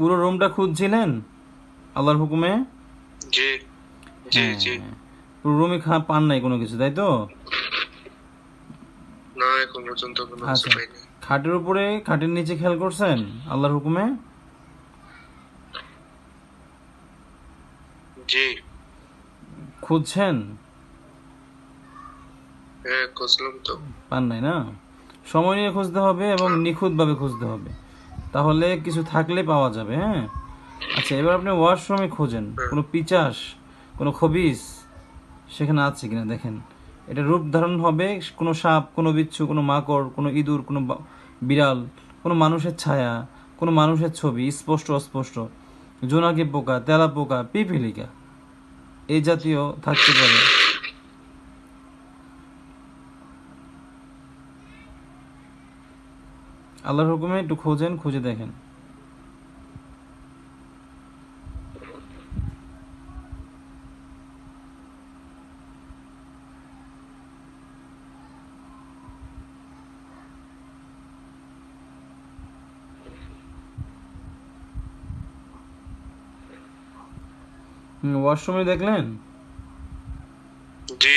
পুরো রুমটা খুঁজছিলেন? আল্লাহর হুকুমে? জি জি হ্যাঁ। জি। পুরো রুমে খা পান নাই কোনো কিছু তাই তো? না এখন পর্যন্ত কোনো কিছু আচ্ছা পাইনি। খাটের উপরে খাটের নিচে খেয়াল করছেন আল্লাহর হুকুমে? জি। খুঁজছেন? হ্যাঁ খুঁজলাম তো। পান নাই না? সময় নিয়ে খুঁজতে হবে এবং নিখুঁতভাবে খুঁজতে হবে। তাহলে কিছু থাকলে পাওয়া যাবে হ্যাঁ? আচ্ছা এবার আপনি ওয়াশরুমে খোঁজেন। কোনো পিচাস কোনো খবিস সেখানে আছে কিনা দেখেন। এটা রূপ ধারণ হবে কোনো সাপ কোনো বিচ্ছু কোনো মাকড় কোনো ইঁদুর কোনো বিড়াল কোনো মানুষের ছায়া কোনো মানুষের ছবি স্পষ্ট অস্পষ্ট। জোনাকি পোকা তেলা পোকা পিপিলিকা। এই জাতীয় থাকতে পারে। আল্লাহর হুকুমে একটু খোঁজেন খুঁজে দেখেন। হুম, ওয়াশরুমে দেখলেন? জি।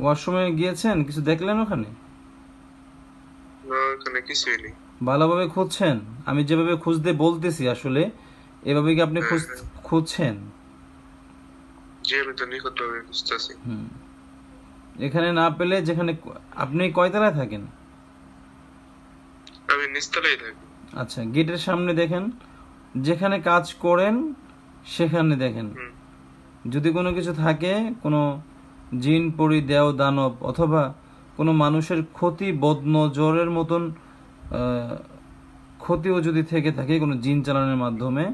ওয়াশরুমে গিয়েছেন? কিছু দেখলেন ওখানে? না এখানে কিছুই নেই। ভালোভাবে খুঁজছেন? আমি যেভাবে খুঁজতে বলতেছি আসলে এভাবে কি আপনি খুঁজ খুঁজছেন? জি আমি তো নিখুঁত খুঁজতেছি। এখানে না পেলে যেখানে আপনি কয়তলায় থাকেন? আমি নিচতলায় থাকি। আচ্ছা গেটের সামনে দেখেন যেখানে কাজ করেন সেখানে দেখেন। যদি কোনো কিছু থাকে কোনো জিন পরি দেও দানব অথবা কোনো মানুষের ক্ষতি, বদন, জ্বরের মতন ক্ষতিও যদি থেকে থাকে কোনো জিন চালানোর মাধ্যমে,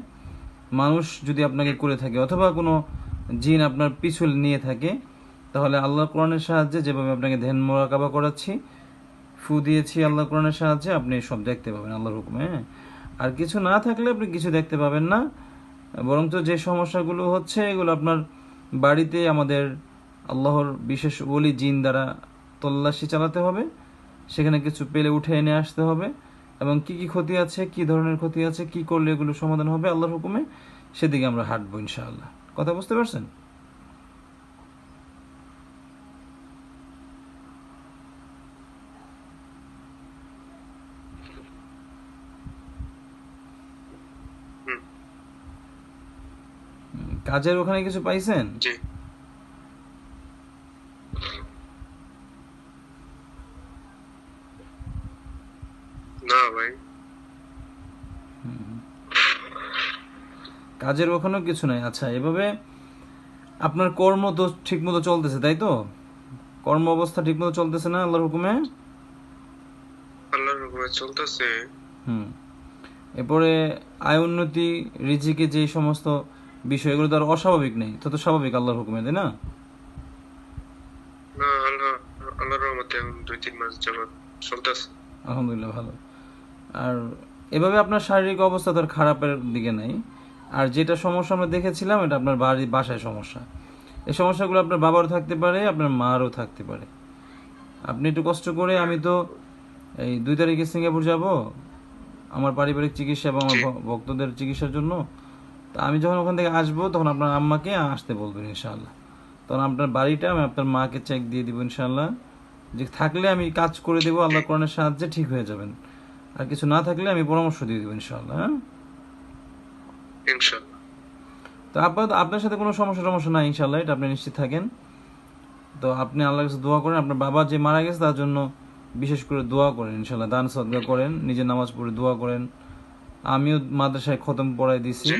মানুষ যদি আপনাকে করে থাকে অথবা কোনো জিন আপনার পিছু নিয়ে থাকে, তাহলে আল্লাহ কোরআনের সাহায্যে যেভাবে আপনাকে ধ্যান মোরাকাবা করাচ্ছি, ফু দিয়েছি আল্লাহ কোরআনের সাহায্যে, আপনি সব দেখতে পাবেন আল্লাহর হুকুমে হ্যাঁ? আর কিছু না থাকলে আপনি কিছু দেখতে পাবেন না, বরঞ্চ যে সমস্যাগুলো হচ্ছে, এগুলো আপনার বাড়িতে আমাদের আল্লাহর বিশেষ ওলি জিন দ্বারা তল্লাশি চালাতে হবে সেখানে কিছু পেলে উঠে এনে আসতে হবে এবং কি কি ক্ষতি আছে কি ধরনের ক্ষতি আছে কি করলে এগুলো সমাধান হবে আল্লাহর হুকুমে সেদিকে আমরা হাঁটবো ইনশাআল্লাহ। কথা বুঝতে পারছেন? কাজের ওখানে কিছু পাইছেন? জি। না ভাই। কাজের ওখানেও কিছু নাই। আচ্ছা এভাবে আপনার কর্ম তো ঠিক মতো চলতেছে তাই তো? কর্ম অবস্থা ঠিক মতো চলতেছে না আল্লাহর হুকুমে? আল্লাহর হুকুমে চলতেছে। হুম। এরপরে আয় উন্নতি রিজিকে যে সমস্ত বিষয় এগুলো তো আর অস্বাভাবিক নেই তো তো স্বাভাবিক আল্লাহর হুকুমে তাই না? না আল্লাহ আল্লাহর রহমতে দুই তিন মাস যাবত চলতেছে। আলহামদুলিল্লাহ ভালো। আর এভাবে আপনার শারীরিক অবস্থা তো খারাপের দিকে নাই। আর যেটা সমস্যা আমরা দেখেছিলাম, এটা আপনার বাড়ি বাসায় সমস্যা। এই সমস্যাগুলো আপনার বাবারও থাকতে পারে, আপনার মারও থাকতে পারে। আপনি একটু কষ্ট করে আমি তো এই দুই তারিখে সিঙ্গাপুর যাব, আমার পারিবারিক চিকিৎসা এবং আমার ভক্তদের চিকিৎসার জন্য। তা আমি যখন ওখান থেকে আসব, তখন আপনার আম্মাকে আসতে বলবেন ইনশাআল্লাহ। তখন আপনার বাড়িটা আমি আপনার মাকে চেক দিয়ে দিব ইনশাআল্লাহ। যে থাকলে আমি কাজ করে দেবো, আল্লাহ কোরআনের সাহায্যে ঠিক হয়ে যাবেন। আর কিছু না থাকলে আমি পরামর্শ দিয়ে দেবো ইনশাআল্লাহ হ্যাঁ? ইনশাল্লাহ তো আপাতত আপনার সাথে কোনো সমস্যা সমস্যা নাই ইনশাল্লাহ এটা আপনি নিশ্চিত থাকেন। তো আপনি আল্লাহর কাছে দোয়া করেন আপনার বাবা যে মারা গেছে তার জন্য বিশেষ করে দোয়া করেন ইনশাল্লাহ দান সদগা করেন নিজে নামাজ পড়ে দোয়া করেন। আমিও মাদ্রাসায় খতম পড়াই দিয়েছি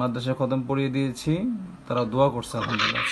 মাদ্রাসায় খতম পড়িয়ে দিয়েছি তারা দোয়া করছে আলহামদুলিল্লাহ।